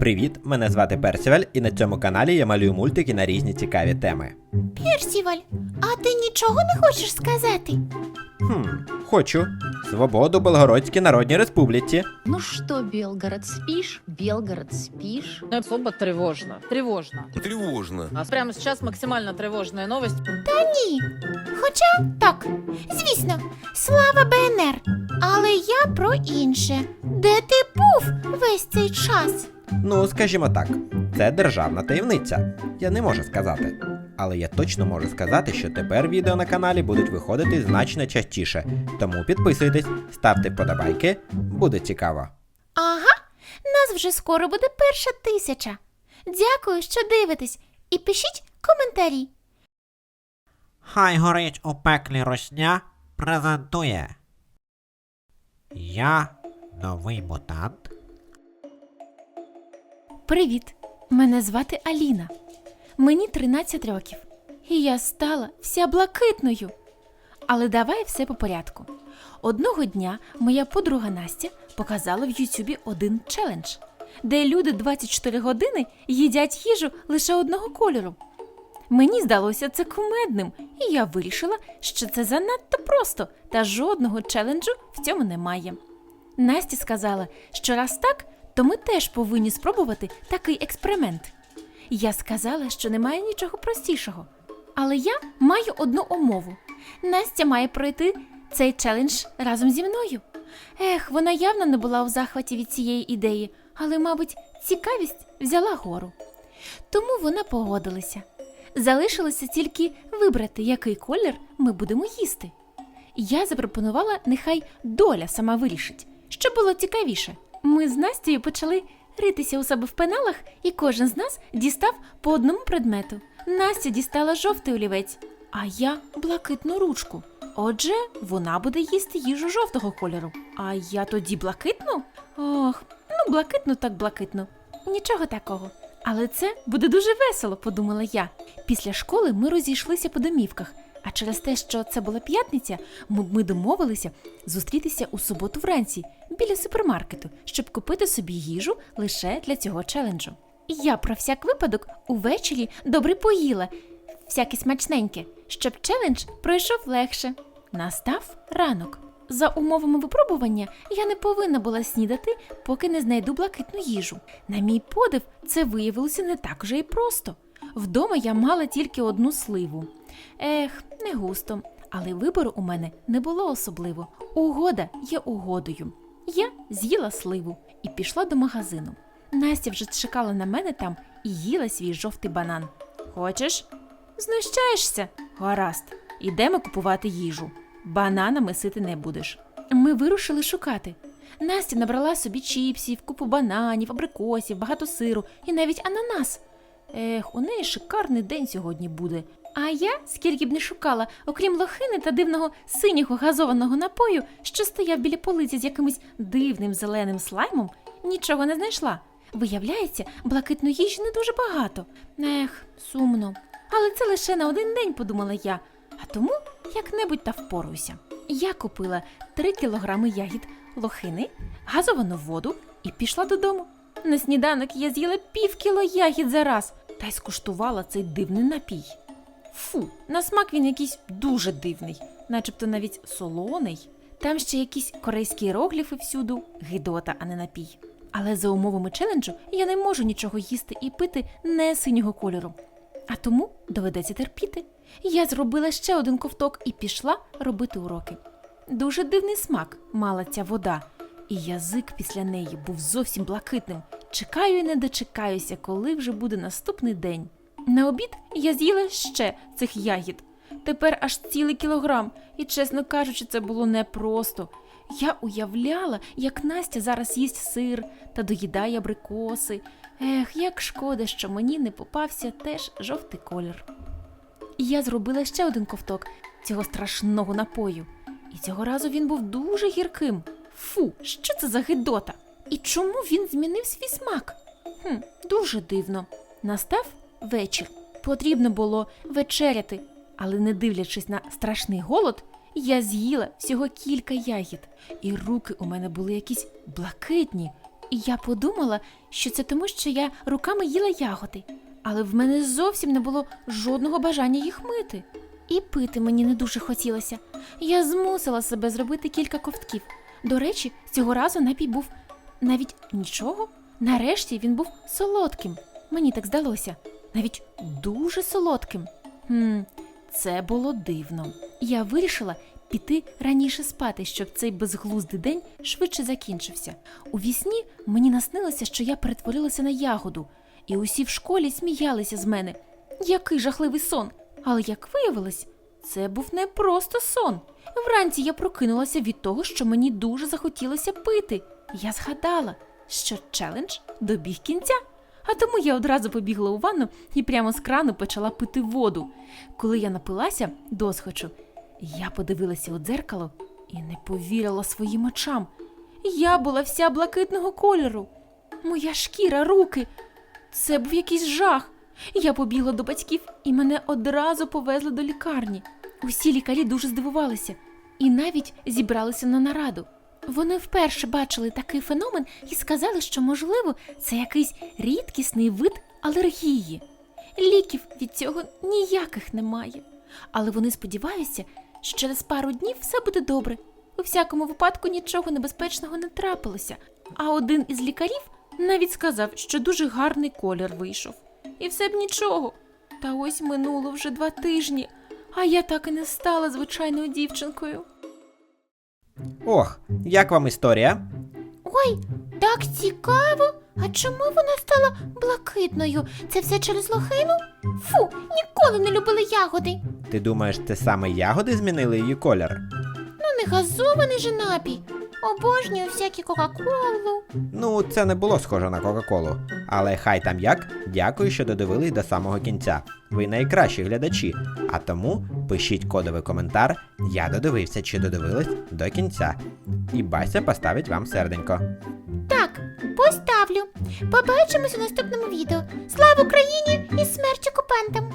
Привіт, мене звати Персівель, і на цьому каналі я малюю мультики на різні цікаві теми. Персіваль, а ти нічого не хочеш сказати? Хм, хочу. Свободу Белгородській Народній Республіці. Ну что, Белгород, спишь? Белгород, спишь? Ну, особо тревожно. Тревожно. Тревожно. У нас прямо сейчас максимально тревожная новость. Ні. Хоча так, звісно, слава БНР. Але я про інше. Де ти був весь цей час? Ну, скажімо так, це державна таємниця. Я не можу сказати. Але я точно можу сказати, що тепер відео на каналі будуть виходити значно частіше. Тому підписуйтесь, ставте вподобайки, буде цікаво. Ага, нас вже скоро буде перша тисяча. Дякую, що дивитесь, і пишіть коментарі. Хай горить у пеклі росня презентує. Я новий мутант. Привіт! Мене звати Аліна. Мені 13 років, і я стала вся блакитною. Але давай все по порядку. Одного дня моя подруга Настя показала в Ютубі один челендж, де люди 24 години їдять їжу лише одного кольору. Мені здалося це кумедним, і я вирішила, що це занадто просто, та жодного челенджу в цьому немає. Настя сказала, що раз так, то ми теж повинні спробувати такий експеримент. Я сказала, що немає нічого простішого. Але я маю одну умову. Настя має пройти цей челендж разом зі мною. Ех, вона явно не була у захваті від цієї ідеї, але, мабуть, цікавість взяла гору. Тому вона погодилася. Залишилося тільки вибрати, який колір ми будемо їсти. Я запропонувала, нехай доля сама вирішить, що було цікавіше. Ми з Настею почали ритися у себе в пеналах, і кожен з нас дістав по одному предмету. Настя дістала жовтий олівець, а я блакитну ручку. Отже, вона буде їсти їжу жовтого кольору. А я тоді блакитну? Ох, ну блакитну так блакитну. Нічого такого. Але це буде дуже весело, подумала я. Після школи ми розійшлися по домівках. А через те, що це була п'ятниця, ми, домовилися зустрітися у суботу вранці біля супермаркету, щоб купити собі їжу лише для цього челенджу. Я про всяк випадок увечері добре поїла, всяке смачненьке, щоб челендж пройшов легше. Настав ранок. За умовами випробування я не повинна була снідати, поки не знайду блакитну їжу. На мій подив, це виявилося не так вже і просто. Вдома я мала тільки одну сливу. Ех, не густо, але вибору у мене не було особливо. Угода є угодою. Я з'їла сливу і пішла до магазину. Настя вже чекала на мене там і їла свій жовтий банан. Хочеш? Знущаєшся? Гаразд, ідемо купувати їжу. Бананами сити не будеш. Ми вирушили шукати. Настя набрала собі чіпсів, купу бананів, абрикосів, багато сиру і навіть ананас. Ех, у неї шикарний день сьогодні буде. А я, скільки б не шукала, окрім лохини та дивного синього газованого напою, що стояв біля полиці з якимось дивним зеленим слаймом, нічого не знайшла. Виявляється, блакитної їжі не дуже багато. Ех, сумно. Але це лише на один день, подумала я, а тому як-небудь та впоруюся. Я купила 3 кілограми ягід лохини, газовану воду і пішла додому. На сніданок я з'їла пів кіло ягід за раз та й скуштувала цей дивний напій. Фу, на смак він якийсь дуже дивний, начебто навіть солоний. Там ще якісь корейські іерогліфи всюду, гидота, а не напій. Але за умовами челенджу я не можу нічого їсти і пити не синього кольору. А тому доведеться терпіти. Я зробила ще один ковток і пішла робити уроки. Дуже дивний смак мала ця вода, і язик після неї був зовсім блакитним. Чекаю і не дочекаюся, коли вже буде наступний день. На обід я з'їла ще цих ягід. Тепер аж цілий кілограм, і, чесно кажучи, це було непросто. Я уявляла, як Настя зараз їсть сир та доїдає абрикоси. Ех, як шкода, що мені не попався теж жовтий колір. І я зробила ще один ковток цього страшного напою. І цього разу він був дуже гірким. Фу, що це за гидота? І чому він змінив свій смак? Хм, дуже дивно. Настав вечір. Потрібно було вечеряти, але не дивлячись на страшний голод, я з'їла всього кілька ягід, і руки у мене були якісь блакитні, І я подумала, що це тому, що я руками їла ягоди, але в мене зовсім не було жодного бажання їх мити. І пити мені не дуже хотілося. Я змусила себе зробити кілька ковтків. До речі, цього разу напій був навіть нічого. Нарешті він був солодким. Мені так здалося. Навіть дуже солодким. Хм, це було дивно. Я вирішила піти раніше спати, щоб цей безглуздий день швидше закінчився. У вісні мені наснилося, що я перетворилася на ягоду, і усі в школі сміялися з мене. Який жахливий сон! Але як виявилось, це був не просто сон. Вранці я прокинулася від того, що мені дуже захотілося пити. Я згадала, що челендж добіг кінця. А тому я одразу побігла у ванну і прямо з крану почала пити воду. Коли я напилася досхочу, я подивилася у дзеркало і не повірила своїм очам. Я була вся блакитного кольору. Моя шкіра, руки. Це був якийсь жах. Я побігла до батьків і мене одразу повезли до лікарні. Усі лікарі дуже здивувалися і навіть зібралися на нараду. Вони вперше бачили такий феномен і сказали, що, можливо, це якийсь рідкісний вид алергії. Ліків від цього ніяких немає. Але вони сподіваються, що через пару днів все буде добре. У всякому випадку нічого небезпечного не трапилося. А один із лікарів навіть сказав, що дуже гарний колір вийшов. І все б нічого. Та ось минуло вже два тижні, а я так і не стала звичайною дівчинкою. Ох, як вам історія? Ой, так цікаво. А чому вона стала блакитною? Це все через лохину? Фу, ніколи не любили ягоди. Ти думаєш, це саме ягоди змінили її колір? Ну, не газований же напій. Обожнюю всякі Кока-Колу. Ну, це не було схоже на Кока-Колу. Але хай там як, дякую, що додивились до самого кінця. Ви найкращі глядачі. А тому пишіть кодовий коментар, я додивився чи додивились до кінця. І Бася поставить вам серденько. Так, поставлю. Побачимось у наступному відео. Слава Україні і смерть окупантам!